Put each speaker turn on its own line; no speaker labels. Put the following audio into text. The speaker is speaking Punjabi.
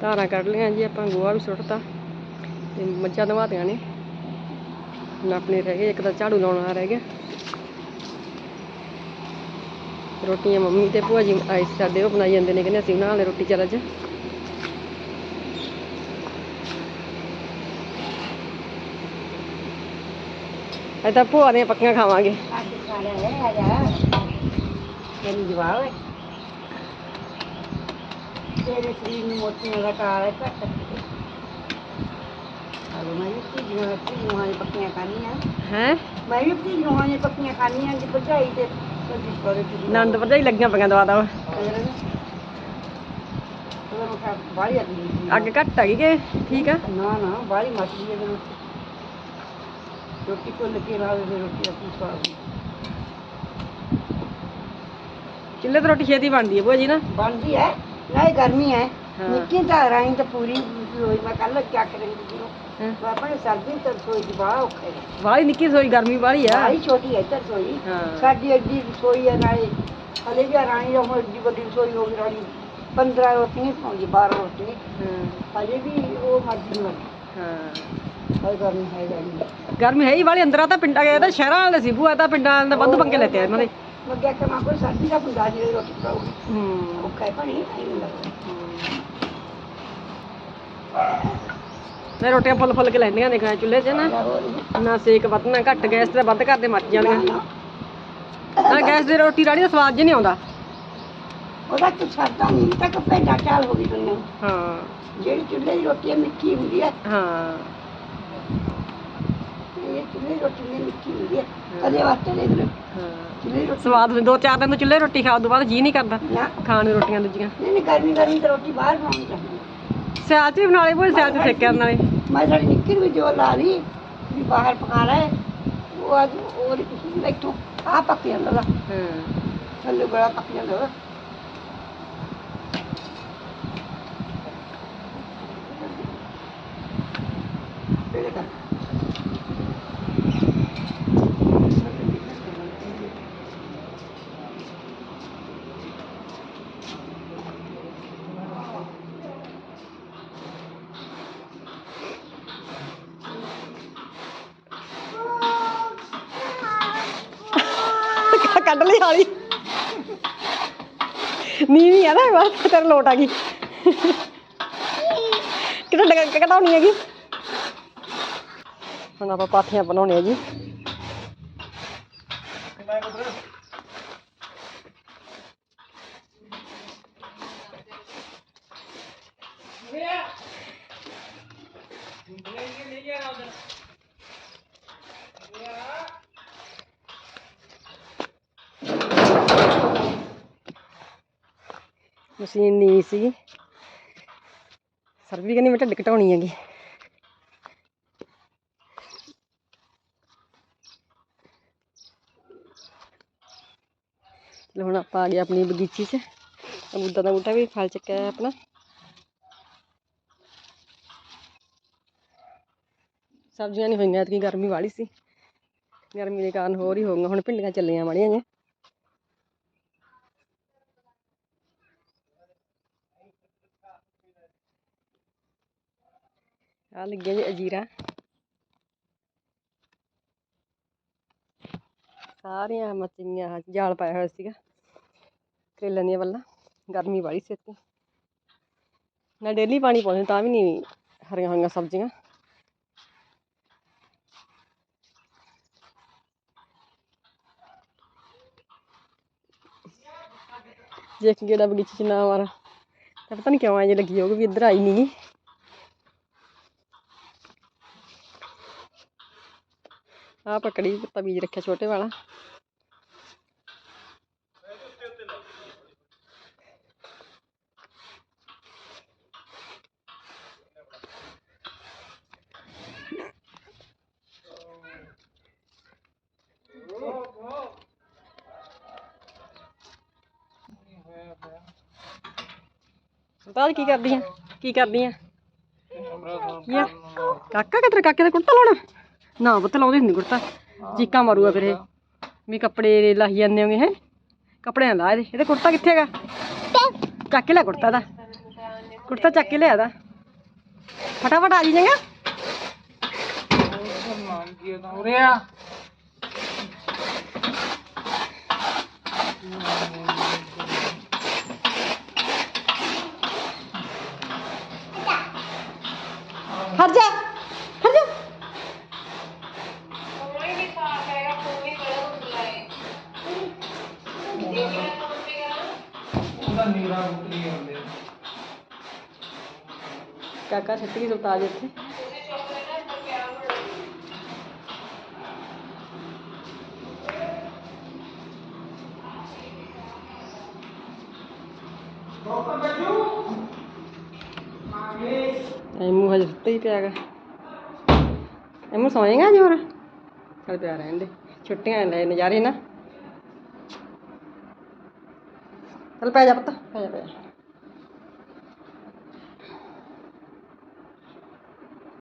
ਧਾਰਾਂ ਕੱਢ ਲਈਆਂ ਜੀ, ਆਪਾਂ ਗੋਹਾ ਵੀ ਸੁੱਟਤਾ। ਤੇ ਮੱਝਾਂ ਨਵਾਤੀਆਂ ਨੇ। ਹੁਣ ਆਪਣੇ ਰਹਿ ਗਏ, ਇੱਕ ਤਾਂ ਝਾੜੂ ਲਾਉਣ ਵਾਲਾ ਰਹਿ ਗਿਆ। ਰੋਟੀਆਂ ਮੰਮੀ ਤੇ ਭੂਆ ਜੀ ਆਏ ਸਾਡੇ ਉਹ ਬਣਾਈ ਜਾਂਦੇ ਨੇ, ਕਹਿੰਦੇ ਅਸੀਂ ਬਣਾ ਲੈ ਰੋਟੀ ਚੱਲ ਅੱਜ। ਅੱਜ ਤਾਂ ਭੂਆ ਦੀਆਂ ਪੱਕੀਆਂ ਖਾਵਾਂਗੇ।
ਅੱਜ ਖਾ ਲਿਆ ਆ ਜਾ ਤੇਰੀ ਜਵਾਬ ਹੈ। ਤੇਰੇ ਸਰੀਰ ਨੂੰ ਮੋਟੀਆਂ ਦਾ ਕਾਲ ਹੈ ਘੱਟ ਹਲੋ ਮੈਂ ਵੀ ਜਿਹਾ ਤੀ ਜਿਹਾ ਪੱਕੀਆਂ ਖਾਣੀਆਂ।
ਹੈ?
ਮੈਂ ਵੀ ਤੀ ਜਿਹਾ ਪੱਕੀਆਂ ਖਾਣੀਆਂ ਜੀ ਭਜਾਈ ਤੇ ਕਦੀ ਕੋਲੇ ਤੀ
ਨੰਦ ਭਰਜਾਈ ਲੱਗੀਆਂ ਪਈਆਂ ਦਵਾ ਦਵਾ। ਅੱਗ ਘੱਟ ਹੈਗੀ ਕਿ? ਠੀਕ ਆ?
ਨਾ ਨਾ ਬਾਹਲੀ ਮੱਛੀ ਹੈ ਰੋਟੀ ਰੋਟੀ ਕੋ ਲੱਗੇ ਨਾਲ ਦੇ ਰੋਟੀ ਆਪਣੀ ਸਵਾਦ
ਚੁੱਲ੍ਹੇ ਤੇ ਰੋਟੀ ਛੇਤੀ ਬਣਦੀ ਹੈ ਭੂਆ ਜੀ ਨਾ।
ਬਣਦੀ ਹੈ। ਨਹੀਂ ਗਰਮੀ ਹੈ। ਨਿੱਕੀ ਤਾਂ ਰਾਈ ਤਾਂ ਪੂਰੀ ਹੋਈ ਮੈਂ ਕੱਲ ਚੱਕ ਰਹੀ ਸੀ
ਹਾਂ।
ਸਰਦੀ ਤਾਂ ਸੋਈ ਦੀ ਬਾਹਰ ਔਖਾ ਹੈ।
ਵਾਲੀ ਨਿੱਕੀ ਰਸੋਈ ਗਰਮੀ ਵਾਲੀ ਆ।
ਬਾਹਲੀ ਛੋਟੀ ਹੈ ਤਾਂ ਸੋਈ
ਹਾਂ।
ਸਾਡੀ ਐਡੀ ਰਸੋਈ ਹੈ ਨਾਲੇ ਹਲੇ ਵੀ ਰਾਣੀ ਦਾ ਹੁਣ ਐਡੀ ਵੱਡੀ ਰਸੋਈ ਹੋ ਗਈ ਰਾਣੀ 15 ਰੋਟੀਆਂ ਪਾਉਂਦੀ 12 ਰੋਟੀਆਂ।
ਹਾਂ।
ਹਲੇ ਵੀ ਉਹ ਮਰਜ਼ੀ ਮਰ
ਹਾਂ।
ਹਲੇ ਗਰਮੀ ਹੈ ਗਰਮੀ
ਗਰਮੀ ਹੈ ਹੀ ਵਾਲੀ ਅੰਦਰ ਆ ਤਾਂ ਪਿੰਡਾਂ ਗਏ ਤਾਂ ਸ਼ਹਿਰਾਂ ਵਾਲੇ ਸੀ ਭੂਆ ਤਾਂ ਪਿੰਡਾਂ ਵੱਧ ਪੰਗੇ ਲੈਤੇ ਆ ਇਹਨਾਂ ਦੇ
ਦਾ
ਰੋਟੀਆਂ ਫੁੱਲ ਫੁੱਲ ਕੇ ਲੈਂਦੀਆਂ ਦੇਖਾਂ ਚੁੱਲ੍ਹੇ 'ਚ ਨਾ। ਨਾ ਸੇਕ ਵੱਧ ਨਾ ਘੱਟ ਗੈਸ ਤੇ ਵੱਧ ਕਰਦੇ ਮੱਚ ਜਾਂਦੀਆਂ ਨਾ ਗੈਸ ਦੀ ਰੋਟੀ ਰਾਣੀ ਦਾ ਸਵਾਦ ਜਿਹਾ ਨਹੀਂ ਆਉਂਦਾ।
ਉਹਦਾ ਕੁਛ ਸਰਦਾ ਨਹੀਂ ਤੱਕ ਪੈਂਦਾ ਚਾਲ ਹੋ ਗਈ ਦੁਨੀਆ।
ਹਾਂ।
ਜਿਹੜੀ ਚੁੱਲ੍ਹੇ ਦੀ ਰੋਟੀ ਹੈ ਮਿੱਠੀ ਹੁੰਦੀ ਹੈ
ਹਾਂ।
ਇਹ ਚੁੱਲ੍ਹੇ ਦੀ ਰੋਟੀ ਨਹੀਂ ਮਿੱਠੀ ਹੁੰਦੀ ਹੈ ਕਦੇ ਵਾਸਤੇ ਦੇਖ ਲਓ
ਹਾਂ
ਚੁੱਲ੍ਹੇ ਦੀ ਰੋਟੀ
ਸਵਾਦ ਹੁੰਦੀ। ਦੋ ਚਾਰ ਦਿਨ ਤੋਂ ਚੁੱਲ੍ਹੇ ਰੋਟੀ ਖਾਣ ਤੋਂ ਬਾਅਦ ਜੀ ਨਹੀਂ ਕਰਦਾ
ਨਾ।
ਖਾਣ ਨੂੰ ਰੋਟੀਆਂ ਦੂਜੀਆਂ।
ਨਹੀਂ ਨਹੀਂ ਗਰਮੀ ਗਰਮੀ ਤਾਂ ਰੋਟੀ ਬਾਹਰ ਬਣਾਉਣੀ ਚਾਹੀਦੀ ਹੈ।
ਸਿਆਲ 'ਚ ਵੀ ਬਣਾ ਲਈ ਭੂਆ ਸਿਆਲ 'ਚ ਸੇਕਿਆ ਨਾਲੇ
ਮੈਂ ਸਾਡੀ ਨਿੱਕੀ ਨੂੰ ਵੀ ਜੋ ਲਾ ਲਈ ਵੀ ਬਾਹਰ ਪਕਾ ਲੈ। ਉਹ ਅੱਜ ਉਹ ਕਿਸੇ ਬੈਠੋ ਆ ਪੱਕ ਜਾਂਦਾ ਉਹਦਾ
ਹਾਂ।
ਥੱਲੇ ਬੜਾ ਪੱਕ ਜਾਂਦਾ ਉਹਦਾ ਪੇੜੇ ਕਰ
ਕੱਢ ਲਈ ਹਾਲੀ ਨੀਵੀਂ ਆ ਨਾ, ਇਹ ਬਾਤ ਤੇਰੇ ਲੋਟ ਆ ਗਈ। ਕਿਤੇ ਡਗ ਕਟਾਉਣੀ ਹੈਗੀ? ਹੁਣ ਆਪਾਂ ਪਾਥੀਆਂ ਬਣਾਉਣੇ ਆ ਜੀ। ਮਸ਼ੀਨ ਨਹੀਂ ਸੀ। ਸਰ ਕਹਿੰਦੀ ਮੈਂ ਢਿੱਡ ਘਟਾਉਣੀ ਹੈਗੀ। ਚਲੋ ਹੁਣ ਆਪਾਂ ਆ ਗਏ ਆਪਣੀ ਬਗੀਚੀ 'ਚ। ਅਮਰੂਦਾਂ ਦਾ ਬੂਟਾ ਵੀ ਫਲ ਚੱਕਿਆ ਹੈ ਆਪਣਾ। ਸਬਜ਼ੀਆਂ ਨਹੀਂ ਹੋਈਆਂ, ਐਤਕੀ ਗਰਮੀ ਵਾਲੀ ਸੀ। ਗਰਮੀ ਦੇ ਕਾਰਨ ਹੋਰ ਹੀ ਹੋ ਗਈਆਂ, ਹੁਣ ਭਿੰਡੀਆਂ ਚੱਲੀਆਂ ਮਾੜੀਆਂ ਜਿਹੀਆਂ। ਆ ਲੱਗਿਆ ਜੀ ਅਜੀਰਾ। ਸਾਰੀਆਂ ਮੱਚੀਆਂ ਜਾਲ ਪਾਇਆ ਹੋਇਆ ਸੀਗਾ। ਕਰੇਲਿਆਂ ਦੀਆਂ ਵੱਲਾਂ। ਗਰਮੀ ਵਾਲੀ ਸੀ ਇੱਥੇ ਨਾ ਡੇਲੀ ਪਾਣੀ ਪਾਉਂਦੇ, ਤਾਂ ਵੀ ਨਹੀਂ ਹਰੀਆਂ ਹੋਈਆਂ ਸਬਜ਼ੀਆਂ। ਜੇ ਇੱਕ ਬਗੀਚੇ ਚ ਨਾ ਮਾਰਾਂ। ਤਾਂ ਪਤਾ ਨਹੀਂ ਕਿਉਂ ਐਂ ਜੇ ਲੱਗੀ ਹੋਊਗੀ ਵੀ ਇੱਧਰ ਆਈ ਨਹੀਂ ਗੀ ਆਹ ਪਕੜੀ ਪੱਤਾ ਰੱਖਿਆ ਛੋਟੇ ਵਾਲਾ। ਸਰਤਾਜ ਕੀ ਕਰਦੀ ਆ? ਕੀ ਕਰਦੀ ਆ? ਆ? ਕਾਕਾ ਕਿਧਰ ਕਾਕੇ ਦਾ ਕੁੜਤਾ ਲਾਉਣਾ? ਨਾ ਪੁੱਤ ਲਾਉਂਦੇ ਹੁੰਦੇ ਕੁੜਤਾ। ਚੀਕਾਂ ਮਾਰੂਗਾ ਫਿਰ ਇਹ। ਵੀ ਕੱਪੜੇ ਲਾਹੀ ਜਾਂਦੇ ਹੋਗੇ ਹੈ? ਕੱਪੜੇ ਨਾ ਲਾ ਇਹਦੇ। ਇਹਦੇ ਕੁੜਤਾ ਕਿੱਥੇ ਹੈਗਾ? ਚੱਕ ਕੇ ਲੈ ਕੁੜਤਾ ਦਾ। ਕੁੜਤਾ ਚੱਕ ਕੇ ਲਿਆ ਦਾ। ਫਟਾਫਟ ਆ ਜੀ ਜਾਂਗਾ ਹਟ ਜਾ। ਕਾਕਾ ਛੱਤੀ ਸੁਲਤਾਨ ਇੱਥੇ। ਐਮੂ ਹਜੇ ਸੁੱਤੇ ਹੀ ਪਿਆਗਾ ਇਹਨੂੰ ਸੌਏਗਾ ਜੀ ਹੋਰ? ਚੱਲ ਪਿਆ ਰਹਿਣ ਦੇ। ਛੁੱਟੀਆਂ ਲੈ ਨਜ਼ਾਰੇ ਨਾ। ਚਲ ਪੈ ਜਾ ਪੁੱਤ, ਪੈ ਜਾ ਪੈ ਜਾ।